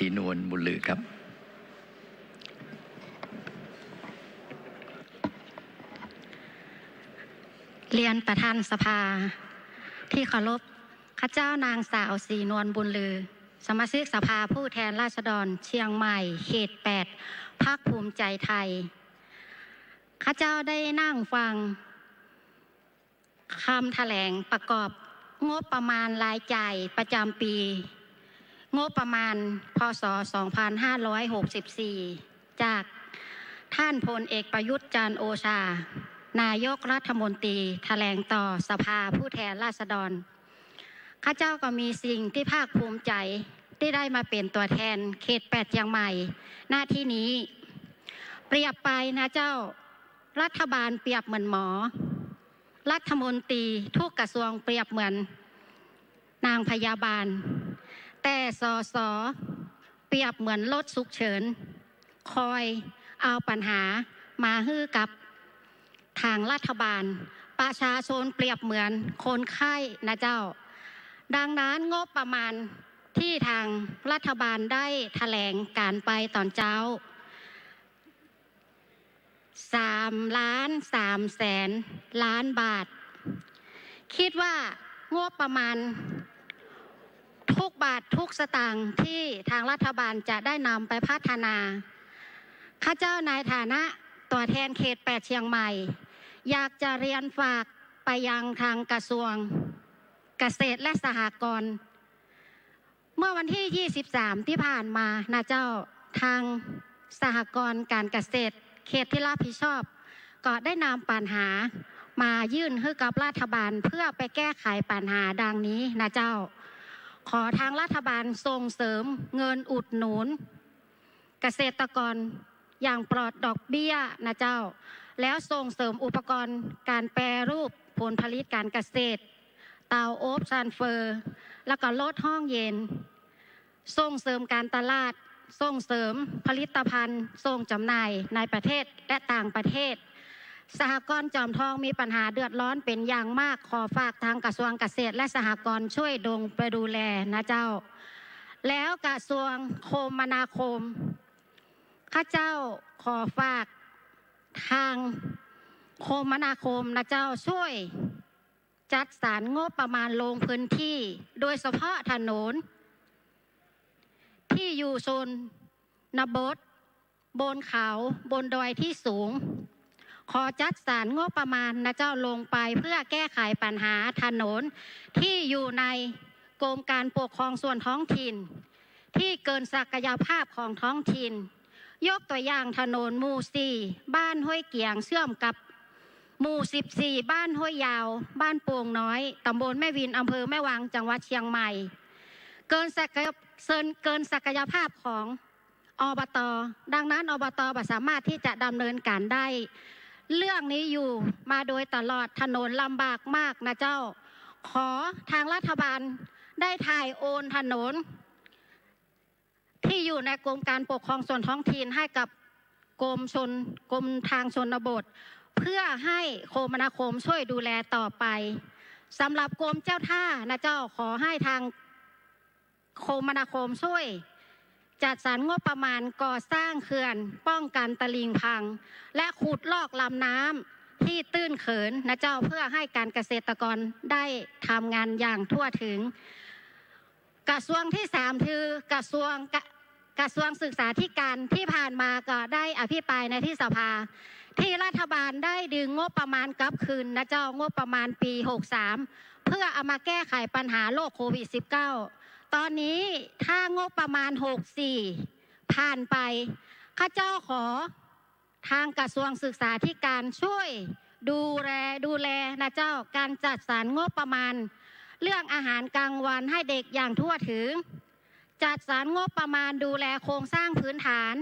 รีนวลบุญลือครับ เรียนประธานสภา ที่เคารพข้าเจ้านางสาวสีนวลบุญลือ สมาชิกสภาผู้แทนราษฎรเชียงใหม่เขต8พักภูมิใจไทยข้าเจ้าได้นั่งฟังคำแถลงประกอบงบประมาณรายจ่ายประจำปี งบประมาณพศ 2564 จากท่านพลเอกประยุทธ์จันโอชา นายกรัฐมนตรีแถลงต่อสภาผู้แทนราษฎร ข้าเจ้าก็มีสิ่งที่ภาคภูมิใจที่ได้มาเป็นตัวแทนเขตแปดเชียงใหม่ หน้าที่นี้ เปรียบไปนะเจ้ารัฐบาลเปรียบเหมือนหมอ รัฐมนตรีทุกกระทรวงเปรียบเหมือน นางพยาบาล แต่สอสอเปรียบเหมือนรถสุกเฉิน คอยเอาปัญหามาฮื้อกับทางรัฐบาล ประชาชนเปรียบเหมือนคนไข้นะเจ้า ดังนั้นงบประมาณที่ทางรัฐบาลได้แถลงการไปตอนเจ้าสามล้านสามแสนล้านบาท คิดว่างบประมาณ บาททุกสตางค์ที่ทางรัฐบาลจะได้นำไปพัฒนา ข้าเจ้าในฐานะตัวแทนเขตแปดเชียงใหม่ อยากจะเรียนฝากไปยังทางกระทรวงเกษตรและสหกรณ์เมื่อวันที่ 23 ที่ผ่านมานะเจ้าทางสหกรณ์การเกษตร เขตที่รับผิดชอบ ก็ได้นำปัญหามายื่นให้กับรัฐบาลเพื่อไปแก้ไขปัญหาดังนี้นะเจ้า ขอทางรัฐบาลส่งเสริมเงินอุดหนุน เกษตรกรอย่างปลอดดอกเบี้ยนะเจ้า แล้วส่งเสริมอุปกรณ์การแปรรูปผลผลิตการเกษตร เตาโอบซันเฟอร์ แล้วก็ลดห้องเย็น ส่งเสริมการตลาด ส่งเสริมผลิตภัณฑ์ ส่งจำหน่ายในประเทศและต่างประเทศ สหกรณ์จอมทองมีปัญหาเดือดร้อนเป็นอย่างมากขอฝากทางกระทรวงเกษตร และสหกรณ์ช่วยดงไปดูแลนะเจ้า แล้วกระทรวงคมนาคม ข้าเจ้าขอฝากทางคมนาคมนะเจ้าช่วยจัดสรรงบประมาณลงพื้นที่ โดยเฉพาะถนน ที่อยู่โซนนบดบนเขาบนดอยที่สูง ขอจัดสรรงบประมาณนะเจ้าลงไปเพื่อแก้ไขปัญหาถนน ที่อยู่ในกรมการปกครองส่วนท้องถิ่น ที่เกินศักยภาพของท้องถิ่น ยกตัวอย่างถนนมู่สี่บ้านห้วยเกียงเชื่อมกับหมู่ 14 บ้านห้วยยาว บ้านโป่งน้อย ตำบลแม่วิน อำเภอแม่วางจังหวัดเชียงใหม่ เกินศักยเกินเกินศักยภาพของอบต ดังนั้นอบตสามารถที่จะดำเนินการได้ เรื่องนี้อยู่มาโดยตลอดถนนลำบากมากนะเจ้า ขอทางรัฐบาลได้ถ่ายโอนถนน ที่อยู่ในกรมการปกครองส่วนท้องถิ่นให้กับกรมชนกรมทางชนบท เพื่อให้โคมนาคมช่วยดูแลต่อไปสำหรับกรมเจ้าท่านะเจ้าขอให้ทางโคมนาคมช่วย จัดสรรงบประมาณก่อสร้างเขื่อน ป้องกันตลิ่งพัง และขุดลอกลำน้ำที่ตื้นเขินนะเจ้าเพื่อให้การเกษตรกรได้ทำงานอย่างทั่วถึง กระทรวงที่สามคือกระทรวงกระกระทรวงศึกษาธิการที่ผ่านมาก็ได้อภิปรายในที่สภา ที่รัฐบาลได้ดึงงบประมาณกลับคืนนะเจ้างบประมาณปี 63 เพื่อเอามาแก้ไขปัญหาโรคโควิด -19 ตอนนี้ถ้างบประมาณ 64 ผ่านไปข้าเจ้าขอทางกระทรวงศึกษาธิการช่วยดูแลดูแลนะเจ้าการจัดสรรงบประมาณ เรื่องอาหารกลางวันให้เด็กอย่างทั่วถึง จัดสรรงบประมาณดูแลโครงสร้างพื้นฐาน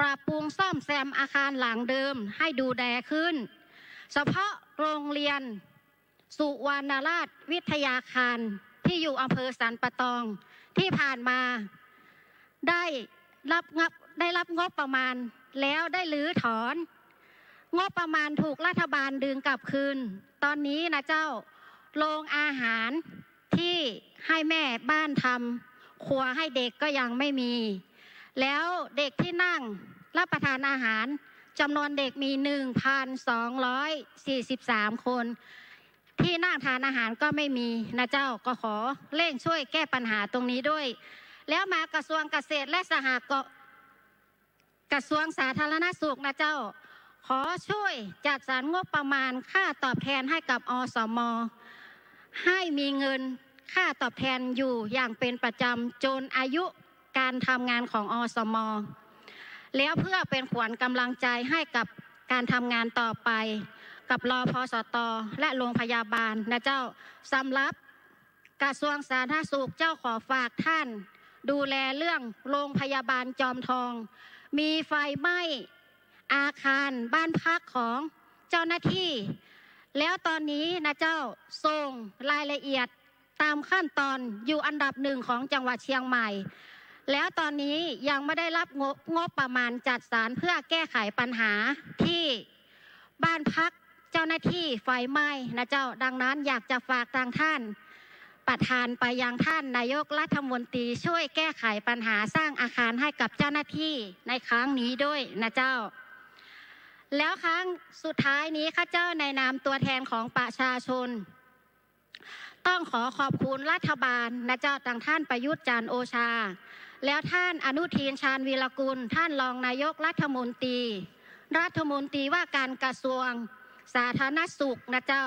ปรับปรุงซ่อมแซมอาคารหลังเดิมให้ดูแลขึ้น เฉพาะโรงเรียน สุวรรณราชวิทยาคาร ที่อยู่อำเภอสันปะตองที่ผ่านมาได้รับงบได้รับงบประมาณแล้วได้ลื้อถอน งบประมาณถูกรัฐบาลดึงกลับคืน ตอนนี้นะเจ้าโรงอาหารที่ให้แม่บ้านทำครัวให้เด็กก็ยังไม่มี แล้วเด็กที่นั่งรับประทานอาหารจำนวนเด็กมี 1,243 คน ที่นั่งทานอาหารก็ไม่มีนะเจ้าก็ขอเร่งช่วยแก้ปัญหาตรงนี้ด้วย แล้วมากระทรวงเกษตรและสหกรณ์กระทรวงสาธารณสุขนะเจ้า ขอช่วยจัดสรรงบประมาณค่าตอบแทนให้กับอสม ให้มีเงินค่าตอบแทนอยู่อย่างเป็นประจำจนอายุการทำงานของอสม แล้วเพื่อเป็นขวัญกำลังใจให้กับการทำงานต่อไป กับรอพอสตและโรงพยาบาลนะเจ้าสำหรับกระทรวงสาธารณสุขเจ้าขอฝากท่าน ดูแลเรื่องโรงพยาบาลจอมทอง มีไฟไหม้อาคารบ้านพักของเจ้าหน้าที่ แล้วตอนนี้นะเจ้าส่งรายละเอียดตามขั้นตอนอยู่อันดับหนึ่งของจังหวัดเชียงใหม่ แล้วตอนนี้ยังไม่ได้รับงบงบประมาณจัดสรรเพื่อแก้ไขปัญหาที่บ้านพัก เจ้าหน้าที่ไฟไหม้นะเจ้าดังนั้นอยากจะฝากทางท่าน ประธานไปยังท่านนายกรัฐมนตรีช่วยแก้ไขปัญหาสร้างอาคารให้กับเจ้าหน้าที่ในครั้งนี้ด้วยนะเจ้า แล้วครั้งสุดท้ายนี้ข้าเจ้าในนามตัวแทนของประชาชน ต้องขอขอบคุณรัฐบาลนะเจ้าต่างท่านประยุทธ์จันโอชา แล้วท่านอนุทินชาญวีรกุล ท่านรองนายกรัฐมนตรี รัฐมนตรีว่าการกระทรวง สาธารณสุขนะเจ้า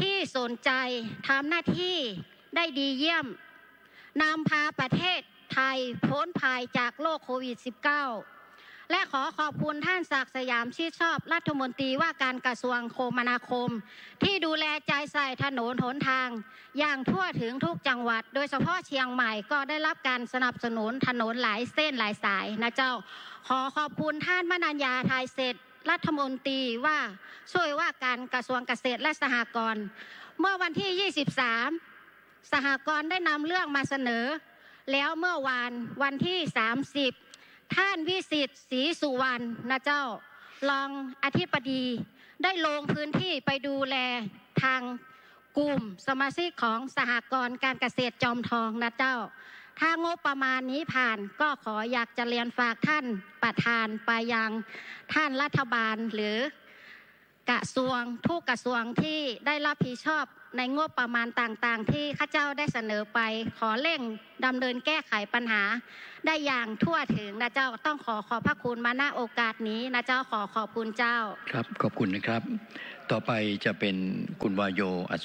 ที่สนใจทำหน้าที่ได้ดีเยี่ยมนำพาประเทศไทยพ้นภัยจากโรคโควิด -19 และขอขอบคุณท่านศักสยามชิดชอบรัฐมนตรีว่าการกระทรวงคมนาคม ที่ดูแลใจใส่ถนนหนทาง อย่างทั่วถึงทุกจังหวัด โดยเฉพาะเชียงใหม่ก็ได้รับการสนับสนุนถนนหลายเส้นหลายสายนะเจ้า ขอขอบคุณท่านมนัญญาไทยเศรษฐ์ รัฐมนตรีว่าช่วยว่าการกระทรวงเกษตรและสหกรณ์เมื่อวันที่ 23 สหกรณ์ได้นำเรื่องมาเสนอ แล้วเมื่อวานวันที่ 30 ท่านวิสิทธิ์ศรีสุวรรณนะเจ้ารองอธิบดีได้ลงพื้นที่ไปดูแลทางกลุ่มสมาชิกของสหกรณ์การเกษตรจอมทองนะเจ้า ถ้างบประมาณนี้ผ่านก็ขออยากจะเรียนฝากท่านประธานไปยังท่านรัฐบาลหรือกระทรวงทุกกระทรวงที่ได้รับผิดชอบในงบประมาณต่างๆ ที่ข้าเจ้าได้เสนอไป ขอเร่งดำเนินแก้ไขปัญหา ได้อย่างทั่วถึงนะเจ้าต้องขอขอบพระคุณมาณโอกาสนี้นะเจ้าขอขอบคุณเจ้า ครับขอบคุณนะครับ ต่อไปจะเป็นคุณวายโยอัศ